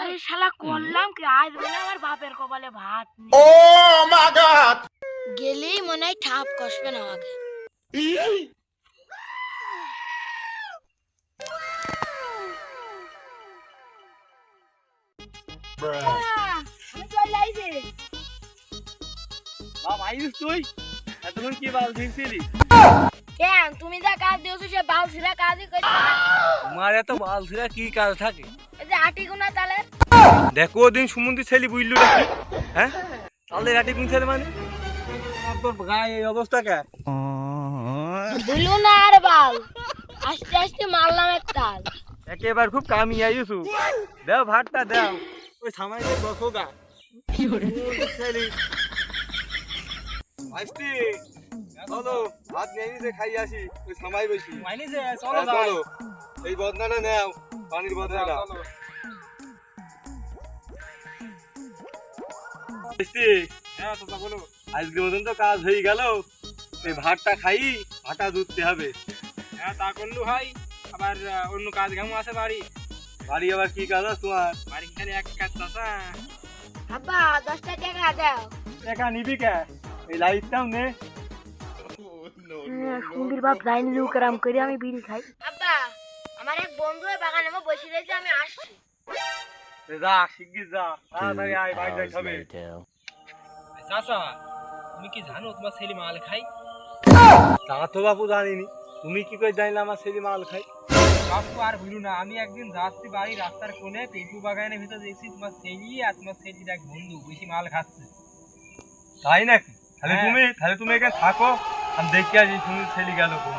আরে শালা করলাম কি? আজ মনে আমার বাপের কপালে ভাত নেই। Oh my গেলেই মনে হয় ঠাপ কষবে না আমাকে। তুই? এতক্ষণ কি বাল দিছিলি কেন? তুমি যা কাজ দিয়েছ সে বাল ছিঁড়া কাজই করছ না তোমার এত বাল ছিঁড়া কি কাজ থাকে? এই যে আটি গুনা তালে। দেখো দিন সুমন্দি ছেলে বুঝলু নাকি হ্যাঁ? তাহলে রাটি কোন ছেলে মানে তোর গায়ে এই অবস্থা কে? বুঝলো না আর বাল। আস্তে আস্তে মারলাম এক তাল একেবার খুব কামি দেও ভাতটা দেও। ওই সামাই দে বসো গা। ছেলে। আসতি চলো ভাত নিয়ে খাই আসি। ওই সামাই বসি মাইনি যে চলো চলো। এই বদনাটা নেও পানির বদনাটা হ্যাঁ আজকে মতন তো কাজ হয়ে গেল। এই ভাতটা খাই ভাটা দুধতে হবে। হ্যাঁ তা করলু ভাই। আবার অন্য কাজ কেমন আছে বাড়ি। বাড়ি আবার কি কাজ আছে তোমার? বাড়ি খালি এক কাজ চাচা। আব্বা দশটা টাকা দাও। টাকা নিবি কে? এই লাইটটাও নে। সুন্দর বাপ যাইনি লুকরাম করে আমি বিড়ি খাই। আমার এক বন্ধু বাগানে আমার বসে রয়েছে আমি আসছি। যা শিগগির যা তাড়াতাড়ি আয় বাইরে যাই খাবে চাচা তুমি কি জানো তোমার ছেলে মাল খাই তা তো বাপু জানিনি। তুমি কি করে জানলে আমার ছেলে মাল খাই বাপু আর ভুলু না আমি একদিন যাচ্ছি বাড়ি রাস্তার কোণে পেঁপু বাগানের ভিতরে দেখছি তোমার ছেলে আর তোমার ছেলের এক বন্ধু বেশি মাল খাচ্ছে। তাই নাকি? তাহলে হ্যাঁ। তুমি তাহলে তুমি এখানে থাকো আমি দেখে আসি তুমি ছেলে গেল কোন